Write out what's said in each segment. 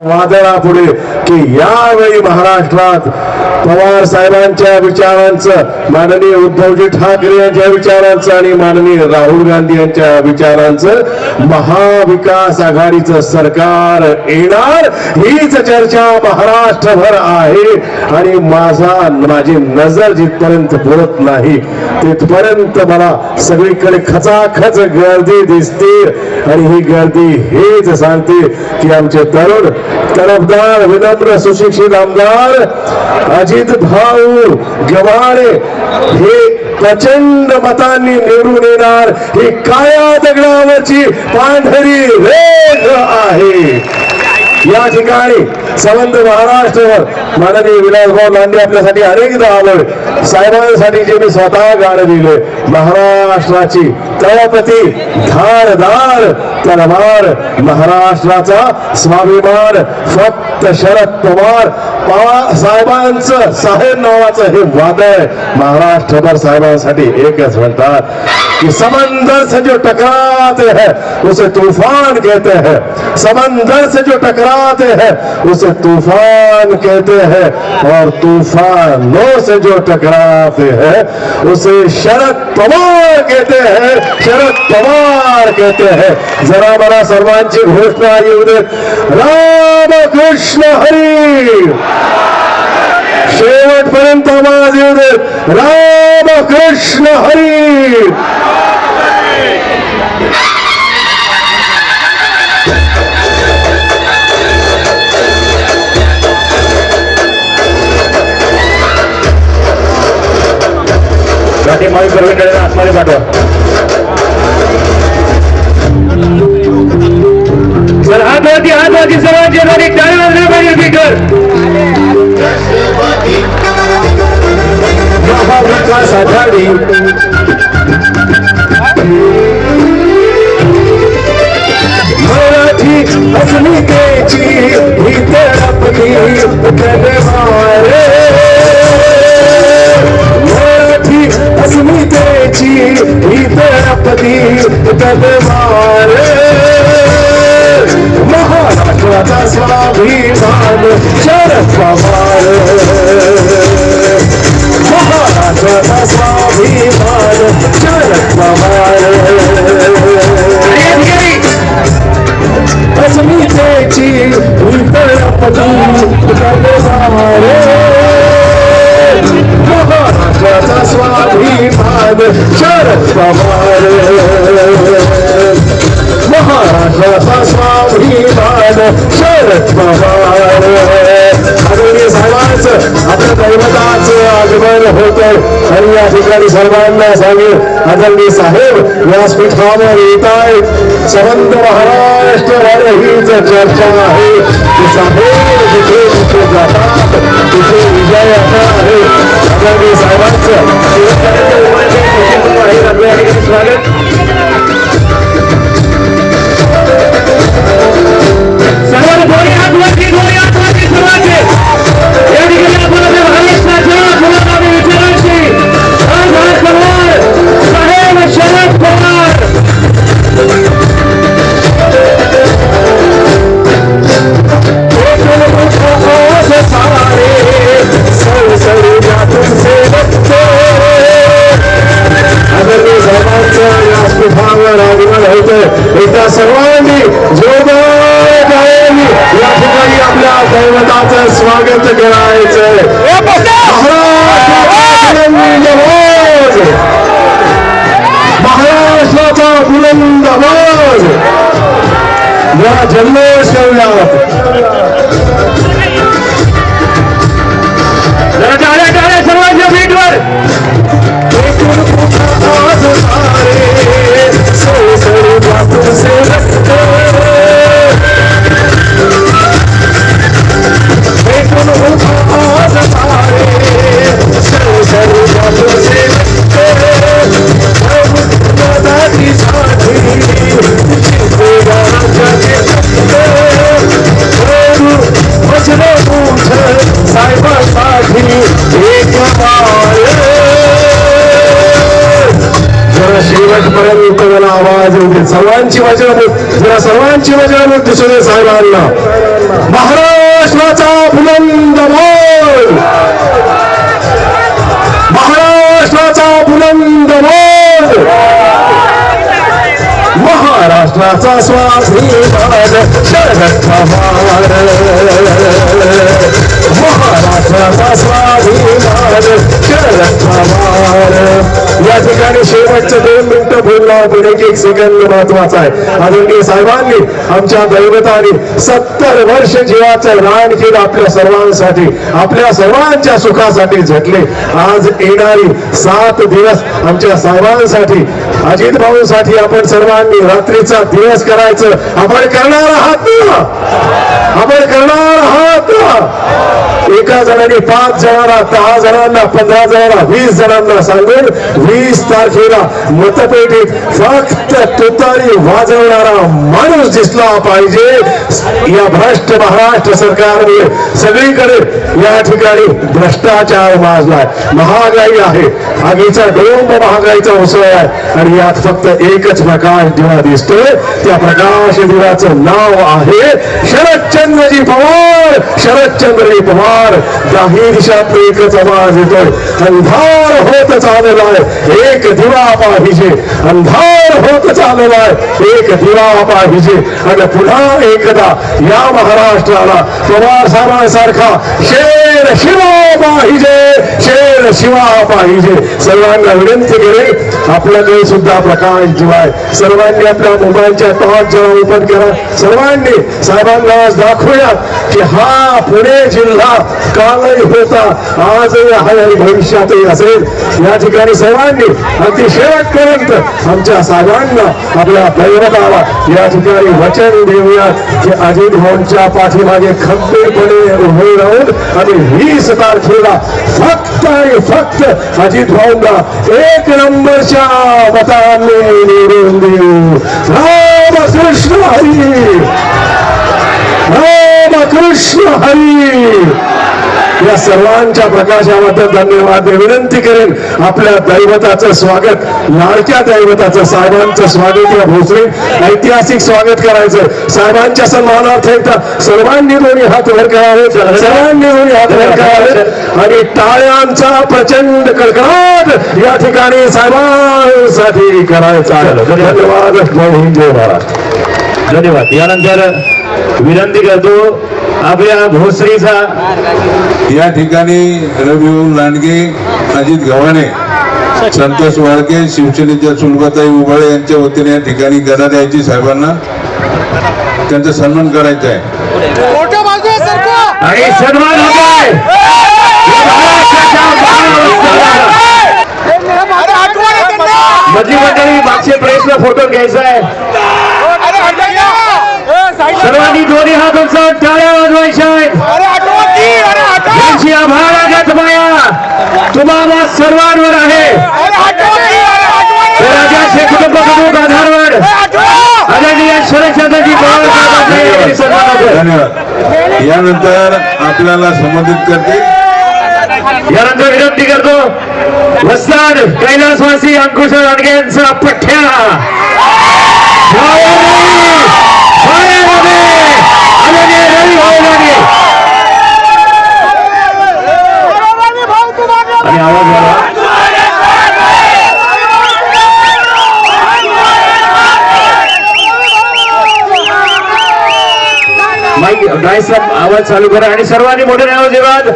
वादळापुढे की यावेळी महाराष्ट्रात पवार साहेबांच्या विचारांचं माननीय उद्धवजी ठाकरे यांच्या विचारांचं आणि माननीय राहुल गांधी यांच्या विचारांचं महाविकास आघाडीचं सरकार येणार हीच चर्चा महाराष्ट्रभर आहे. आणि माझा माझी नजर जिथपर्यंत पुरत नाही तिथपर्यंत मला सगळीकडे खचाखच गर्दी दिसते. आणि ही गर्दी हेच सांगते की आमचे तरुण तरफदार विनम्र सुशिक्षित आमदार अजित भाऊ गव्हाणे हे प्रचंड मतांनी निवडून येणार. ही काया दगडावरची पांढरी रेख आहे. या ठिकाणी संबंध महाराष्ट्र माननीय विलासभाऊ लांडे आपल्यासाठी अनेकदा आलोय. साहेबांसाठी जे मी स्वतः गाणं दिले महाराष्ट्राची तळपती धारदार तलवार महाराष्ट्राचा स्वाभिमान फक्त शरद पवार पवार साहेबांचं साहेब नावाचं हे वादळ महाराष्ट्रभर साहेबांसाठी एकच म्हणतात कि समंदर से जो टकराते हैं उसे तूफान कहते हैं समंदर से जो टकराते हैं उसे तूफान कहते हैं और तूफानों से जो टकराते हैं उसे शरद पवार कहते हैं शरद पवार कहते हैं जरा मला सर्वांची घोषणा येऊ दे राम कृष्ण हरी! शेवटपर्यंत आवाज येऊ दे. राम कृष्ण हरी पाठीमागे कर्वेकडे आतमध्ये पाठवा. तर हात वरती हात वरती टाळी वाजली पाहिजे स्पीकर महाविकास आघाडी. मराठी अस्मितेची ही तळपती कलवारे मराठी अस्मितेची ही तळपती कलवारे स्वाभिमान शरद पवार महाराष्ट्राचा स्वाभिमान शरद पवार अस्मितेची कलवारे महाराष्ट्राचा स्वाभिमान शरद पवार महाराष्ट्राचा स्वाभिमान शरद पवार साहेबांचं आपल्या दैवताचं आगमन होत आणि या ठिकाणी सर्वांना सांगेल आदरणीय साहेब व्यासपीठावर येत आहेत संबंध महाराष्ट्र हीच चर्चा आहे की साहेब जिथे जिथे जातात तिथे विजय आता आहे आदरणीय साहेबांचं स्वागत सर्वांना दोन्ही हात ठिकाणी आपल्या दैवताचं स्वागत करायचंय महाराष्ट्राचा बुलंद आवाज महाराष्ट्राचा बुलंद आवाज या जल्लोष आवाज? होते सर्वांची वचन जरा सर्वांची वचन दिसू दे साहेबांना. महाराष्ट्राचा बुलंद बोल बुलंद बोल महाराष्ट्राचा स्वाभिमान शरद पवार महाराष्ट्राचा स्वाभिमान शरद या ठिकाणी शेवटचे दोन मिनिटं बोलला पुढे एक सेकंद महत्त्वाचा आहे आदरणीय साहेबांनी आमच्या दैवताने सत्तर वर्ष जीवाचं रान केलं आपल्या सर्वांसाठी आपल्या सर्वांच्या सुखासाठी झटले आज येणारी सात दिवस आमच्या साहेबांसाठी अजित भाऊसाठी आपण सर्वांनी रात्रीचा दिवस करायचं आपण करणार आहात ना आपण करणार आहात ना एका जणांनी पाच जणांना दहा जणांना पंधरा जणांना वीस जणांना सांगून वीस तारखेला मतपेटीत फक्त तुतारी वाजवणारा माणूस दिसला पाहिजे. या भ्रष्ट महाराष्ट्र सरकारने सगळीकडे या ठिकाणी भ्रष्टाचार माजलाय. महागाई आहे. आगीचा डोंब महागाईचा उसळ आहे. आणि यात फक्त एकच प्रकाश दिवा दिसतोय. त्या प्रकाश दिवाचं नाव आहे शरदचंद्रजी पवार. शरदचंद्रजी पवार दाही दिशात एकच आवाज येतोय. अंधार होत चाललाय एक दिवा पाहिजे. अंधार होत चाललाय एक दिवा पाहिजे. आणि पुन्हा एकदा या महाराष्ट्राला पवार साहेबांसारखा शेर शिवा पाहिजे शेर शिवा पाहिजे. सर्वांना विनंती करेल आपल्याकडे सुद्धा प्रकाश दिवाय. सर्वांनी आपल्या मोबाईलच्या टॉर्च जेव्हा ओपन करा. सर्वांनी साहेबांना आज की हा पुणे जिल्हा कालही होता आजही आहे आणि भविष्यातही असेल. या ठिकाणी सर्वांनी अगदी शेवटपर्यंत आमच्या साहेबांना आपल्या दैवताला या ठिकाणी वचन देऊया की अजित भाऊंच्या पाठीमागे खंबीरपणे उभे राहून आणि वीस तारखेला फक्त आणि फक्त अजित भाऊंना एक नंबरच्या मतांनी निवडून देऊ. रामकृष्ण हरी! रामकृष्ण हरी! या सर्वांच्या प्रकाशाबद्दल धन्यवाद. विनंती करेन आपल्या दैवताचं स्वागत लाडक्या दैवताचं साहेबांचं स्वागत या भोसले. ऐतिहासिक स्वागत करायचं. साहेबांच्या सन्मानार्थ एकदा सर्वांनी दोन्ही हात वर करावे. सर्वांनी दोन्ही हात वर करावे. आणि टाळ्यांचा प्रचंड कडकडाट या ठिकाणी साहेबांसाठी करायचा धन्यवाद. जय हिंद जय महाराष्ट्र धन्यवाद. यानंतर विनंती करतो आपल्या भोसरीचा या ठिकाणी रविभाऊ लांडगे अजित गव्हाणे संतोष वाळके शिवसेनेच्या सुलभाताई उबाळे यांच्या वतीने या ठिकाणी गदा द्यायची साहेबांना त्यांचा सन्मान करायचा आहे. आणि सन्मान होतोय. अरे आठवण आहे त्यांना मधली मंडळी मागचे प्रयत्न फोटो घ्यायचा आहे. सर्वांनी दोन्ही हात उंचावून टाळ्या वाजवायच्या. त्यांची आभारागत माया तुम्हाला? सर्वांवर आहे. राजाचे कुटुंब प्रमुख आधारवर. आदरणीय शरदचंद्रजी. धन्यवाद. यानंतर आपल्याला संबोधित करते. यानंतर विनंती करतो वस्ताद कैलासवासी अंकुश लांडगे यांचा पठ्या आदरणीय आवाज चालू करा आणि सर्वांनी मोठे नाव देवात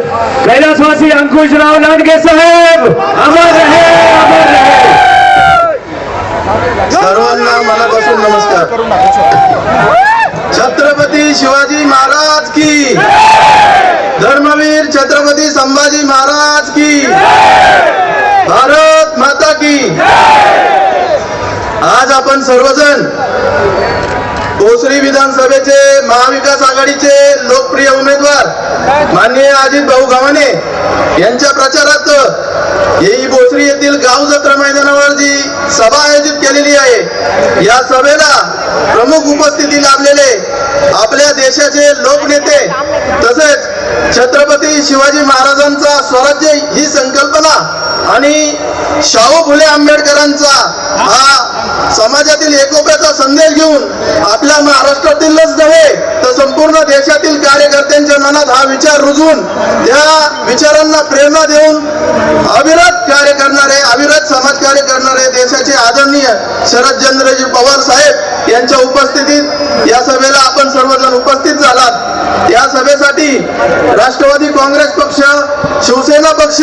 कैलासवासी अंकुशराव लांडगे साहेब आवाज आहे अमर रहे सर्वांना मनापासून नमस्कार छत्र छत्रपती शिवाजी महाराज की. धर्मवीर छत्रपती संभाजी महाराज की. भारत माता की. आज आपण सर्वजण भोसरी विधानसभेचे महाविकास आघाडीचे लोकप्रिय उमेदवार माननीय अजित भाऊ गव्हाणे यांच्या प्रचारार्थ येई बोचरी येथील गाव जत्रा मैदानावर जी सभा आयोजित केलेली आहे. या सभेला प्रमुख उपस्थिती लाभलेले आपल्या देशाचे लोकनेते तसेच छत्रपती शिवाजी महाराजांचा स्वराज्य ही संकल्पना आणि शाहू फुले आंबेडकरांचा हा समाजातील एकोप्याचा संदेश घेऊन आपल्या महाराष्ट्रातीलच नव्हे तर संपूर्ण देशातील कार्यकर्त्यांच्या मनात हा विचार रुजवून त्या विचारांना प्रेरणा देऊन अविरत कार्य करणारे अविरत समाजकार्य करणारे देशाचे आदरणीय शरदचंद्रजी पवार साहेब यांच्या उपस्थितीत या सभेला आपण सर्वजण उपस्थित झालात. या सभेसाठी राष्ट्रवादी काँग्रेस पक्ष शिवसेना पक्ष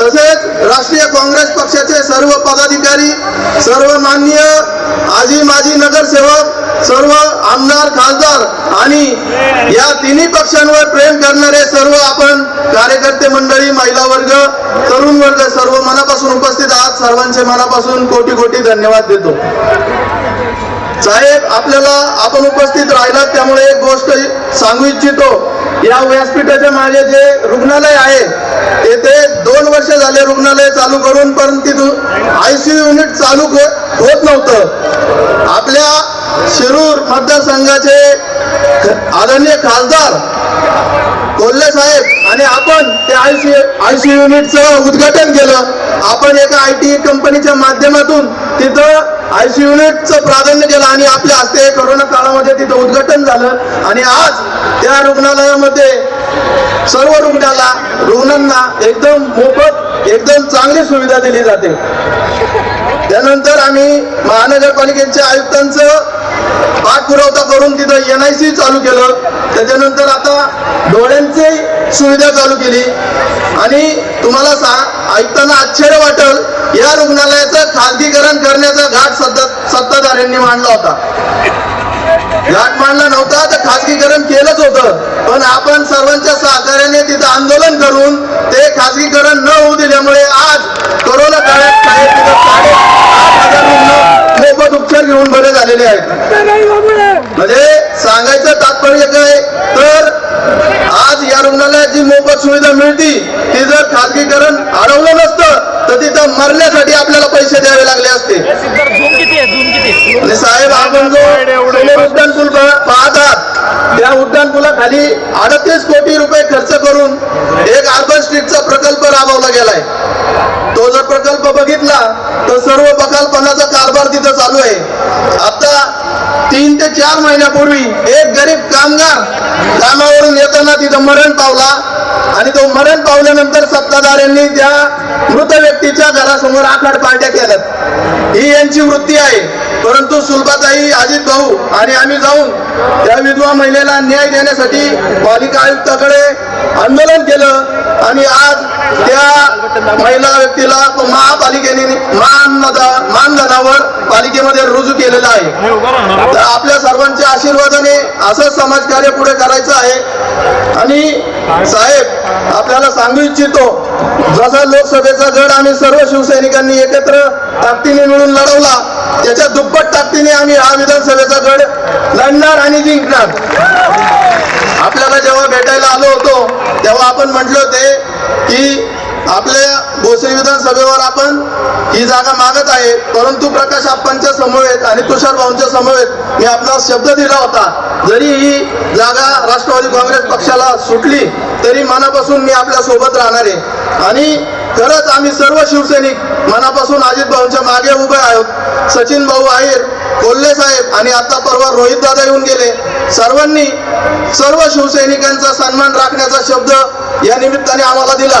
तसेच राष्ट्रीय काँग्रेस पक्षाचे सर्व पदाधिकारी सर्व माननीय आजी माजी नगरसेवक सर्व आमदार खासदार आणि या तिन्ही पक्षांवर प्रेम करणारे सर्व आपण कार्यकर्ते मंडळी महिला वर्ग तरुण वर्ग सर्व मनापासून उपस्थित आहात. सर्वांचे मनापासून कोटी कोटी धन्यवाद देतो. साहेब आपल्याला आपण उपस्थित राहिलात त्यामुळे एक गोष्ट सांगू इच्छितो. या व्यासपीठाच्या मागे जे रुग्णालय आहे तेथे दोन वर्ष झाले रुग्णालय चालू करून पण तिथून आयसीयू युनिट चालू होत नव्हतं. आपल्या शिरूर मतदारसंघाचे संघाचे आदरणीय खासदार कोल्हे साहेब आणि आपण त्या आयसी आयसी युनिटचं उद्घाटन केलं. आपण एका आय टी कंपनीच्या माध्यमातून तिथं आयसी युनिटचं प्राधान्य केलं आणि आपल्या हस्ते कोरोना काळामध्ये तिथं उद्घाटन झालं. आणि आज त्या रुग्णालयामध्ये सर्व रुग्णाला रुग्णांना एकदम मोफत एकदम चांगली सुविधा दिली जाते. त्यानंतर आम्ही महानगरपालिकेच्या आयुक्तांचं पाठपुरवठा करून तिथं एन आय सी चालू केलं. त्याच्यानंतर आता डोळ्यांची सुविधा चालू केली. आणि तुम्हाला सा ऐकताना आश्चर्य वाटेल या रुग्णालयाचं खाजगीकरण करण्याचा घाट सत्ता सत्ताधाऱ्यांनी मांडला होता. पाडला नव्हता तर खाजगीकरण केलंच होतं. पण आपण सर्वांच्या सहकार्याने तिथं आंदोलन करून ते खाजगीकरण न होऊ दिल्यामुळे आज कोरोना काळात साडे आठ हजार रुग्ण मोफत उपचार घेऊन बरे झालेले आहेत. म्हणजे सांगायचं तात्पर्य काय? तर आज या रुग्णालयात जी मोफत सुविधा मिळती. ती जर खाजगीकरण अडवलं नसतं तर तिथं मरण्यासाठी आपल्याला पैसे द्यावे लागले असते. साहेब आपण जो उड्डाण पाहतात त्या उड्डाण पुलाखाली अडतीस कोटी रुपये खर्च करून एक अर्बन स्ट्रीटचा प्रकल्प राबवला गेलाय. तो जर प्रकल्प बघितला तर सर्व बकालपणाचा कारभार तिथं चालू आहे. आता तीन ते चार महिन्यापूर्वी एक गरीब कामगार कामावरून येताना तिथं मरण पावला आणि तो मरण पावल्यानंतर सत्ताधाऱ्यांनी त्या मृत व्यक्तीच्या घरासमोर आखाड पार्ट्या केल्यात. ही यांची वृत्ती आहे. परंतु सुलभाताई अजित भाऊ आणि आम्ही जाऊन त्या विधवा महिलेला न्याय देण्यासाठी पालिका आयुक्ताकडे आंदोलन केलं आणि आज त्या महिला व्यक्तीला महापालिकेने मान मानधनावर पालिकेमध्ये रुजू केलेलं आहे. तर आपल्या सर्वांच्या आशीर्वादाने असं समाजकार्य पुढे करायचं आहे. आणि साहेब आपल्याला सांगू इच्छितो जसा लोकसभेचा गड आम्ही सर्व शिवसैनिकांनी एकत्र ताकदीने मिळून लढवला त्याच्या दुप्पट ताकदीने आम्ही हा विधानसभेचा गड लढणार आणि जिंकणार. आपल्याला जेव्हा भेटायला आलो होतो तेव्हा आपण म्हटले होते की आपल्या भोसरी विधानसभेवर आपण ही जागा मागत आहे. परंतु प्रकाश आप्पांच्या समवेत आणि तुषार भाऊंच्या समवेत मी आपला शब्द दिला होता. जरी ही जागा राष्ट्रवादी काँग्रेस पक्षाला सुटली तरी मनापासून मी आपल्यासोबत राहणार आहे. आणि खरंच आम्ही सर्व शिवसैनिक मनापासून अजित भाऊंच्या मागे उभे आहोत. सचिन भाऊ आहेर कोल्हे साहेब आणि आता परवा रोहित दादा येऊन गेले. सर्वांनी सर्व शिवसैनिकांचा सन्मान राखण्याचा शब्द या निमित्ताने आम्हाला दिला.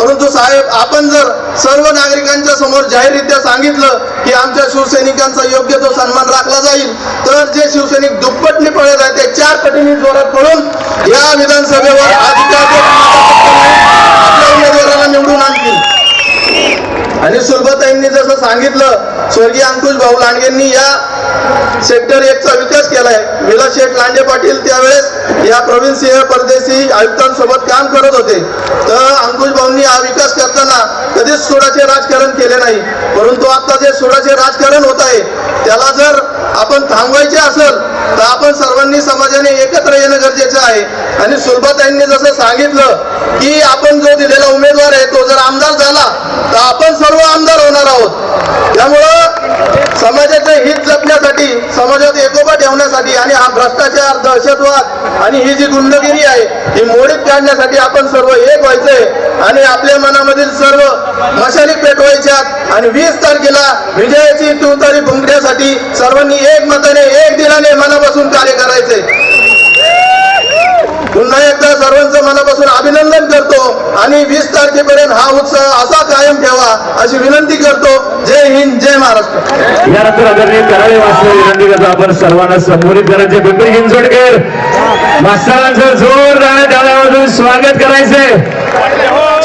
परंतु साहेब आपण जर सर्व नागरिकांच्या समोर जाहीररित्या सांगितलं की आमच्या शिवसैनिकांचा योग्य तो सन्मान राखला जाईल तर जे शिवसैनिक दुप्पटने पळत आहेत ते चार पटीने जोरात पळून या विधानसभेवर आपल्या उमेदवाराला निवडून आणतील. आणि सुलभताईंनी जसं सांगितलं स्वर्गीय अंकुश भाऊ लांडगेंनी या सेक्टर एकचा विकास केलाय. विलास शेठ लांडे पाटील त्यावेळेस या प्रवीण सिंह परदेशी आयुक्तांसोबत काम करत होते. तर अंकुश भाऊंनी हा विकास करताना कधीच सुडाचे राजकारण केले नाही. परंतु आता जे सुडाचे राजकारण होत आहे त्याला जर आपण थांबवायचे असेल तर आपण सर्वांनी समाजाने एकत्र येणं गरजेचं आहे. आणि सुलभाताईंनी जसं सांगितलं की आपण जो दिलेला उमेदवार आहे तो जर आमदार झाला तर आपण सर्व आमदार होणार आहोत. त्यामुळं समाजाचे हित जपण्यासाठी समाजात एकोपा ठेवण्यासाठी आणि हा भ्रष्टाचार दहशतवाद आणि ही जी गुंडगिरी आहे ही मोडीत काढण्यासाठी आपण सर्व एक व्हायचंय. आणि आपल्या मनामधील सर्व मशाली पेटवायच्या आणि वीस तारखेला विजयाची तुतारी फुंकण्यासाठी सर्वांनी एक मताने एक दिनाने मनापासून कार्य करायचे. पुन्हा एकदा सर्वांचं मनापासून अभिनंदन करतो आणि वीस तारखेपर्यंत हा उत्साह असा कायम ठेवा अशी विनंती करतो. जय हिंद जय महाराष्ट्र. यानंतर आदरणीय कराळे मास्तर विनंती करतो. आपण सर्वांना संबोधित करायचे. पिंपरी चिंचवडकर मास्तरांचं जोरदार डाळ्यामधून स्वागत करायचंय.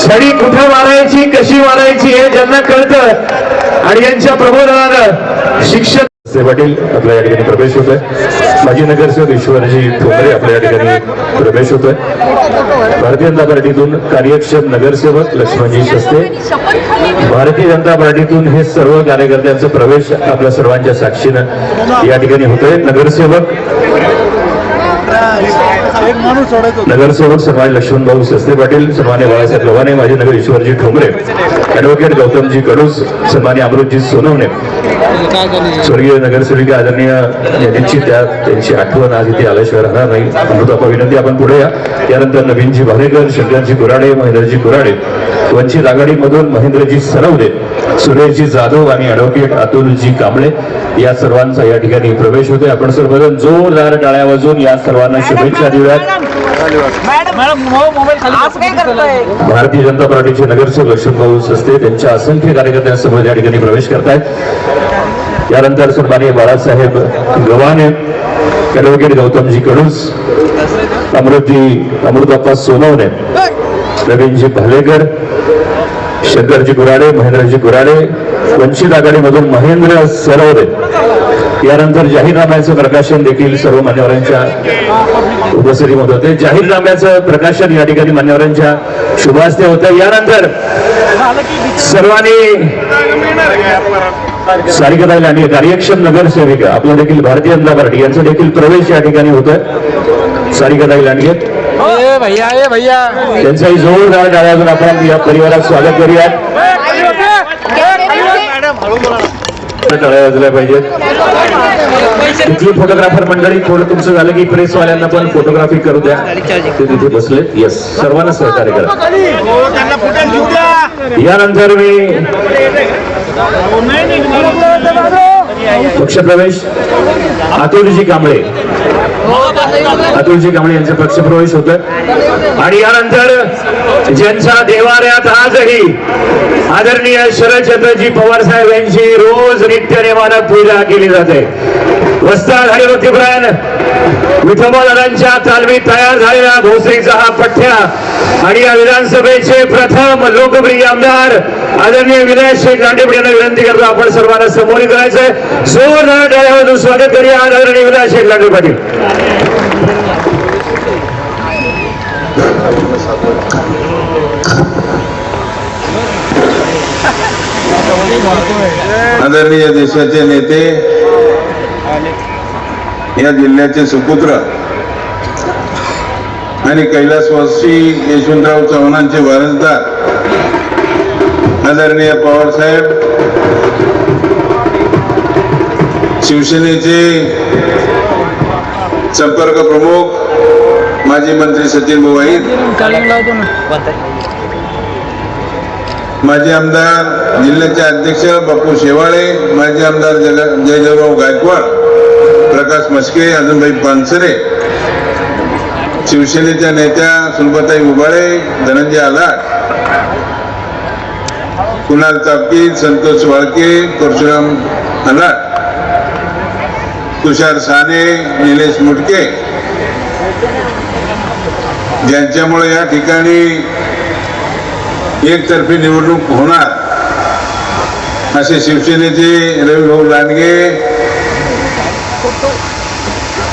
छडी कुठं मारायची कशी मारायची हे ज्यांना कळतं. आणि यांच्या प्रबोधनानं शिक्षक पाटील आपल्या या ठिकाणी प्रवेश होतोय माजी नगरसेवक ईश्वरजी ठोंबरे आपल्या या ठिकाणी प्रवेश होतोय. भारतीय जनता पार्टीतून कार्यक्षम नगरसेवक लक्ष्मणजी शस्ते भारतीय जनता पार्टीतून हे सर्व कार्यकर्त्यांचा प्रवेश आपल्या सर्वांच्या साक्षीनं या ठिकाणी होतोय. नगरसेवक नगरसेवक सन्मान्य लक्ष्मण भाऊ पाटील सन्मान्य बाळासाहेब लवाने माजी नगर ईश्वरजी ठोंबरे ॲडव्होकेट गौतमजी कडूस सन्मान्य अमृतजी सोनवणे. स्वर्गीय नगरसेविका आदरणीय यांची त्या त्यांची आठवण आज इथे आल्याशिवाय राहणार नाही. अमृतापा विनंती आपण पुढे या. त्यानंतर नवीनजी भारेकर शंकरजी कुराडे महेंद्रजी कुराडे वंचित आघाडीमधून महेंद्रजी सरवदे सुरेशजी जाधव आणि ॲडव्होकेट अतुलजी कांबळे. या सर्वांचा या ठिकाणी प्रवेश होते आपण सर्वजण जोरदार टाळ्या वाजून या सर्वांना शुभेच्छा देऊया. भारतीय जनता पार्टीचे नगरसेवक लक्ष्मणभाऊ सस्ते त्यांच्या असंख्य कार्यकर्त्यांसमोर या ठिकाणी प्रवेश करतायत. यानंतर सन्माननीय बाळासाहेब गव्हाणे ॲडव्होकेट गौतमजी कडूस अमृतजी अमृतप्पा सोनवणे नवीनजी भालेकर शंकरजी गुराडे महेंद्रजी गुराडे वंचित आघाडीमधून महेंद्र सरवरे यानंतर जाहीरनाम्याचं प्रकाशन देखील सर्व मान्यवरांच्या उपस्थितीमध्ये होते. जाहीरनाम्याचं प्रकाशन या ठिकाणी मान्यवरांच्या शुभास्ते होतं. यानंतर सर्वांनी सारिकाताई आणि कार्यक्षम नगरसेविका आपलं देखील भारतीय जनता पार्टी यांचा देखील प्रवेश या ठिकाणी होतोय. सारिकाताई लांडगे ए भैया ए भैया. त्यांचाही जोरदार टाळ्यातून आपण या परिवारात स्वागत करूयात. टाळ्या वाजल्या पाहिजेत तिथली फोटोग्राफर मंडळी थोडं तुमचं झालं की प्रेस वाल्यांना पण फोटोग्राफी करू द्या. ते तिथे बसले येस सर्वांना सहकार्य करा. यानंतर मी पक्षप्रवेश. अतुलजी कांबळे. अतुलजी कांबळे यांचा पक्षप्रवेश होत आणि यानंतर ज्यांच्या देवाऱ्यात आजही आदरणीय शरदचंद्रजी पवार साहेब यांची रोज नित्य नेमानं पूजा केली जाते. वस्ताद हरिभक्तीप्राण विठोबा दादांच्या तालमीत तयार झालेला भोसरीचा हा पठ्या आणि या विधानसभेचे प्रथम लोकप्रिय आमदार आदरणीय विनय शेख लांडेपुढे यांना विनंती करतो आपण सर्वांना समोर करायचंय जोरदार टाळ्यामधून स्वागत करूया आदरणीय विनय शेख लांडे पाटील. आदरणीय देशाचे नेते या जिल्ह्याचे सुपुत्र आणि कैलासवासी यशवंतराव चव्हाणांचे वारसदार आदरणीय पवारसाहेब शिवसेनेचे संपर्क प्रमुख माजी मंत्री सचिन बुवाई माजी आमदार जिल्ह्याचे अध्यक्ष बापू शेवाळे माजी आमदार जग- जयदेवराव गायकवाड प्रकाश मस्के अजूनभाई पानसरे शिवसेनेच्या नेत्या सुलभताई उबाळे धनंजय आलाट कुणाल चापकी संतोष वाळके परशुराम आलाट तुषार साने निलेश मुटके. ज्यांच्यामुळे या ठिकाणी एकतर्फी निवडणूक होणार. असे शिवसेनेचे रविभाऊ लांडगे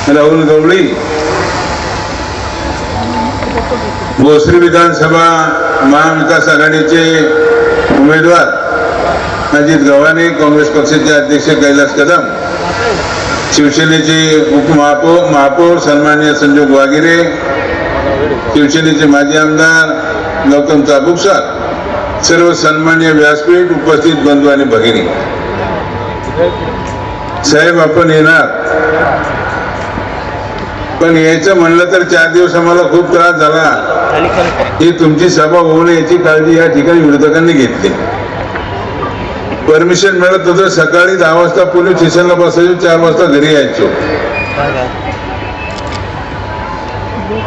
राहुल गवळी भोसरी विधानसभा महाविकास आघाडीचे उमेदवार अजित गव्हाणे काँग्रेस पक्षाचे अध्यक्ष कैलास कदम शिवसेनेचे उपमहापौर महापौर सन्मान्य संजोग वागिरे शिवसेनेचे माजी आमदार गौतम चाबुकसर सर्व सन्मान्य व्यासपीठ उपस्थित बंधू आणि भगिनी. साहेब आपण येणार. पण यायचं म्हणलं तर चार दिवस आम्हाला खूप त्रास झाला. ही तुमची सभा होऊ नये याची काळजी या ठिकाणी विरोधकांनी घेतली. परमिशन मिळत होतं सकाळी दहा वाजता पोलीस स्टेशनला बसायचो चार वाजता घरी यायचो.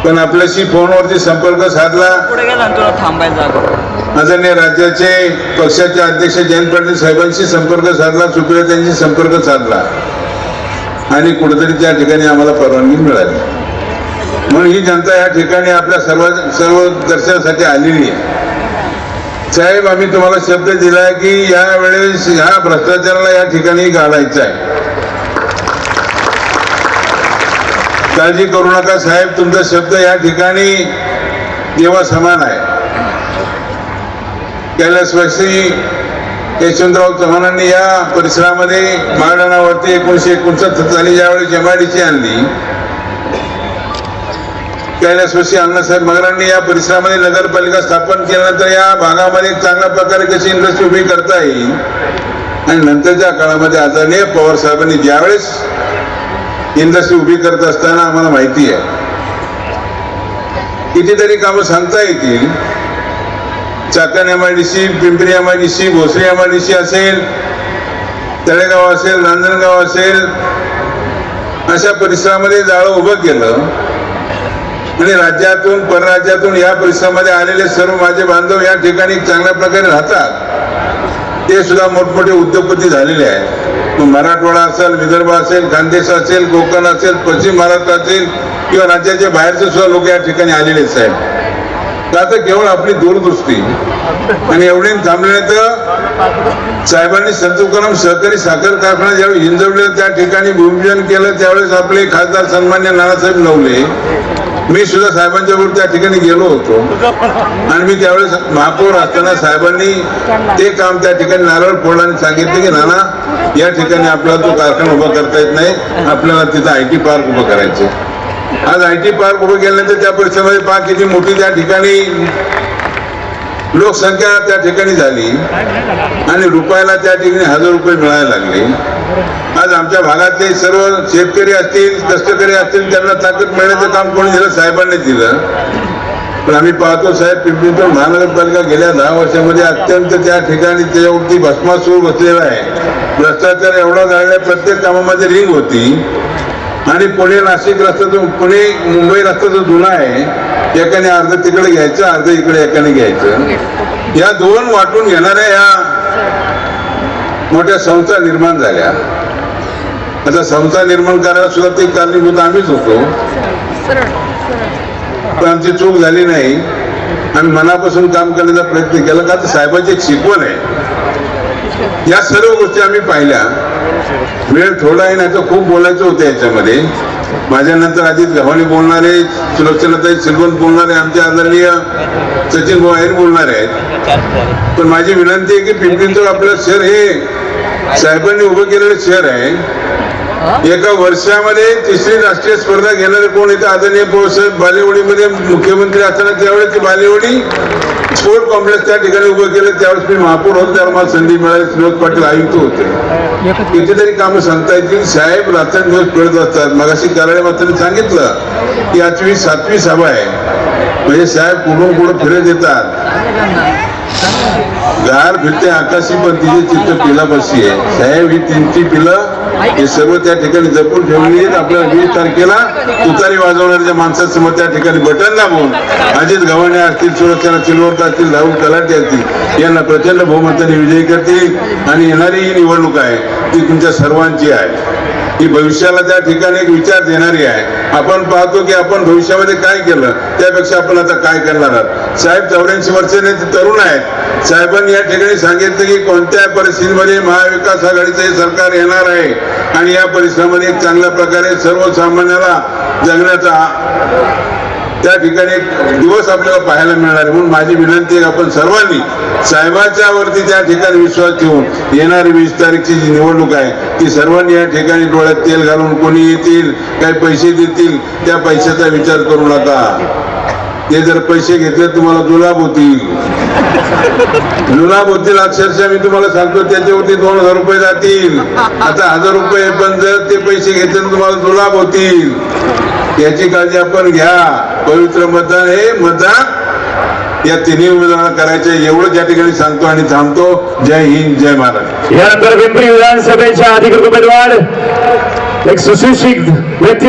पण आपल्याशी फोनवरती संपर्क साधला. थांबायचं आदरणीय राज्याचे पक्षाचे अध्यक्ष जयंत पाटील साहेबांशी संपर्क साधला सुप्रियातांशी संपर्क साधला. आणि कुठेतरी त्या ठिकाणी आम्हाला परवानगी मिळाली. म्हणून ही जनता या ठिकाणी आपल्या सर्व सर्व दर्शनासाठी आलेली आहे. साहेब आम्ही तुम्हाला शब्द दिलाय की या वेळेस ह्या भ्रष्टाचाराला या ठिकाणी घालायचा आहे. काळजी करू नका साहेब तुमचा शब्द या ठिकाणी देवा समान आहे. कैलासवासी यशवंतराव चव्हाणांनी या परिसरामध्ये महाराणावरती एकोणीशे एकोणसत्तर साली ज्यावेळी जमाडीची आणली कैलासवासी अण्णासाहेब मगरांनी या परिसरामध्ये नगरपालिका स्थापन केल्यानंतर या भागामध्ये चांगल्या प्रकारे कशी इंडस्ट्री उभी करता येईल आणि नंतरच्या काळामध्ये आदरणीय पवार साहेबांनी ज्यावेळेस इंडस्ट्री उभी करत असताना आम्हाला माहिती आहे कितीतरी कामं सांगता येतील Chakan M I D C Pimpri M I D C Bhosari M I D C असेल तळेगाव असेल नांदणगाव असेल अशा परिसरामध्ये जाळं उभं केलं. आणि राज्यातून परराज्यातून या परिसरामध्ये आलेले सर्व माझे बांधव या ठिकाणी चांगल्या प्रकारे राहतात. ते सुद्धा मोठमोठे उद्योगपती झालेले आहेत. मराठवाडा असेल विदर्भ असेल खानदेश असेल कोकण असेल पश्चिम महाराष्ट्र असेल किंवा राज्याच्या बाहेरचे सुद्धा लोक या ठिकाणी आलेले आहेत साहेब. तर केवळ आपली दूरदृष्टी. आणि एवढे थांबले तर साहेबांनी संत तुकाराम सहकारी साखर कारखाना ज्यावेळी हिंजवले त्या ठिकाणी भूमिपूजन केलं त्यावेळेस आपले खासदार सन्मान्य नानासाहेब नवले. मी सुद्धा साहेबांच्या बरोबर त्या ठिकाणी गेलो होतो. आणि मी त्यावेळेस महापौर असताना साहेबांनी ते काम त्या ठिकाणी नारळ फोडल्याने सांगितले की नाना या ठिकाणी आपल्याला तो कारखाना उभा करता येत नाही. आपल्याला तिथं आय टी पार्क उभं करायचं आज आय टी पार्क उभं केल्यानंतर त्या परिसरामध्ये पहा किती मोठी त्या ठिकाणी. लोकसंख्या त्या ठिकाणी झाली. आणि रुपयाला त्या ठिकाणी हजार रुपये मिळायला लागले. आज आमच्या भागातले सर्व शेतकरी असतील कष्टकरी असतील त्यांना ताकद मिळण्याचं काम कोणी दिलं? साहेबांनी दिलं. पण आम्ही पाहतो साहेब पिंपरी महानगरपालिका गेल्या दहा वर्षामध्ये अत्यंत त्या ठिकाणी त्याच्यावरती भस्मासूर बसलेला आहे. भ्रष्टाचार एवढा झालेला आहे, प्रत्येक कामामध्ये रिंग होती. आणि पुणे नाशिक रस्ता जो पुणे मुंबई रस्ता जो जुना आहे एकाने अर्ध तिकडे घ्यायचं अर्ध इकडे एकाने घ्यायचं. या दोन वाटून घेणाऱ्या या मोठ्या संस्था निर्माण झाल्या. आता संस्था निर्माण करायला सुद्धा ते कारणीभूत आम्हीच होतो. पण आमची चूक झाली नाही. आम्ही मनापासून काम करण्याचा प्रयत्न केला का तर साहेबांची एक शिकवण आहे. या सर्व गोष्टी आम्ही पाहिल्या. वेळ थोडा आहे ना तर खूप बोलायचं होतं याच्यामध्ये. माझ्यानंतर अजित गव्हाणे बोलणारे सुलक्षणाताई सिल्वंत बोलणारे आमचे आदरणीय सचिन भाऊ आहेर बोलणारे आहेत. पण माझी विनंती आहे की पिंपरीचं आपलं शहर हे साहेबांनी उभं केलेलं शहर आहे. एका वर्षामध्ये तिसरी राष्ट्रीय स्पर्धा घेणारे कोण इथं आदरणीय भाऊसाहेब बालेवडीमध्ये मुख्यमंत्री असताना त्यावेळेस ती स्पोर्ट कॉम्प्लेक्स त्या ठिकाणी उभं केलं त्यावेळेस मी महापौर होतो त्यावेळेस मला संधी मिळाली विनोद पाटील आयुक्त होते. कितीतरी कामं सांगता येतील. साहेब रात्रंदिवस पडत असतात मगाशी कराळे मात्र सांगितलं की आजची सातवी सभा आहे. म्हणजे साहेब कुठून कुठं फिरत येतात? गार फिरते आकाशी पण तिचे चित्त पिलापाशी आहे. साहेब ही तीनची पिलं हे सर्व त्या ठिकाणी जपून ठेवली आहेत. आपल्याला वीस तारखेला तुतारी वाजवणाऱ्या माणसासमोर त्या ठिकाणी बटन दाबून अजित गव्हाणे असतील सुरक्षणा सिल्वरकर असतील राहुल कलाटे असतील यांना प्रचंड बहुमताने विजयी करतील. आणि येणारी ही निवडणूक आहे ती तुमच्या सर्वांची आहे. ही भविष्याला त्या ठिकाणी एक विचार देणारी आहे. आपण पाहतो की आपण भविष्यामध्ये काय केलं त्यापेक्षा आपण आता काय करणार आहोत? साहेब चौऱ्याऐंशी वर्षाने तरुण आहेत. साहेबांनी या ठिकाणी सांगितलं की कोणत्या परिस्थितीमध्ये महाविकास आघाडीचं हे सरकार येणार आहे? आणि या परिसरामध्ये एक चांगल्या प्रकारे सर्वसामान्याला जगण्याचा त्या ठिकाणी एक दिवस आपल्याला पाहायला मिळणार म्हणून माझी विनंती आहे आपण सर्वांनी साहेबांच्या वरती त्या ठिकाणी विश्वास ठेवून येणारी वीस तारीखची जी निवडणूक आहे ती सर्वांनी या ठिकाणी डोळ्यात तेल घालून कोणी येतील काही पैसे देतील त्या पैशाचा विचार करू नका. ते जर पैसे घेतले तुम्हाला जुलाब होतील. जुलाब होतील अक्षरशः मी तुम्हाला सांगतो त्याच्यावरती दोन हजार रुपये जातील. आता हजार रुपये पण जर ते पैसे घेतले तुम्हाला जुलाब होतील. याची काळजी आपण घ्या. पवित्र मतदान हे मतदान या तिन्ही उमेदवारांना करायचे एवढं या ठिकाणी सांगतो आणि थांबतो. जय हिंद जय महाराज यानंतर पिंपरी विधानसभेच्या अधिकृत उमेदवार एक सुशिक्षित व्यक्ती